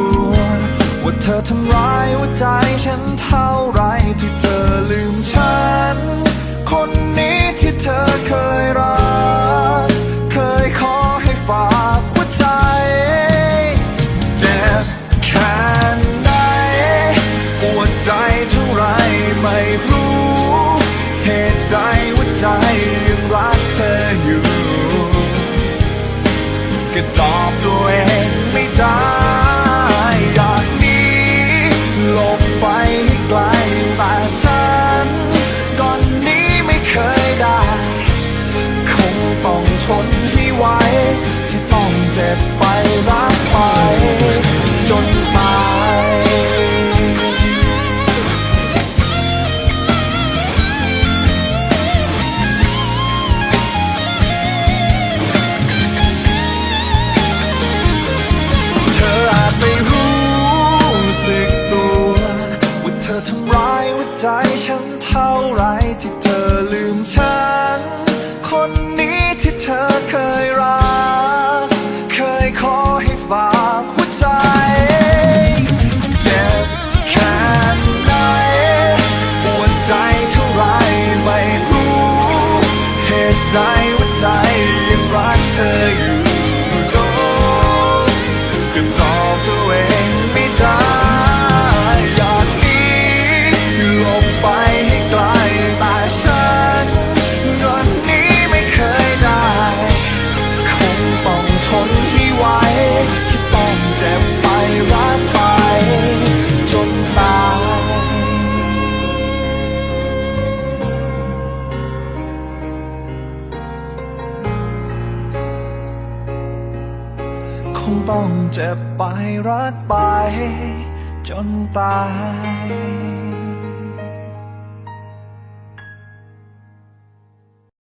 ว ว่าเธอทำร้ายหัวใจฉันเท่าไรที่เธอลืมฉัน คนนี้ที่เธอเคยรัก เคยขอให้ฝากหัวใจ เจ็บแค่ไหนปวดใจเท่าไรไม่รู้ เหตุใดว่าใจยังรักเธออยู่ ก็ตอบตัวเอง ที่เธอเคย ต้องเจ็บไปรักไป จนตาย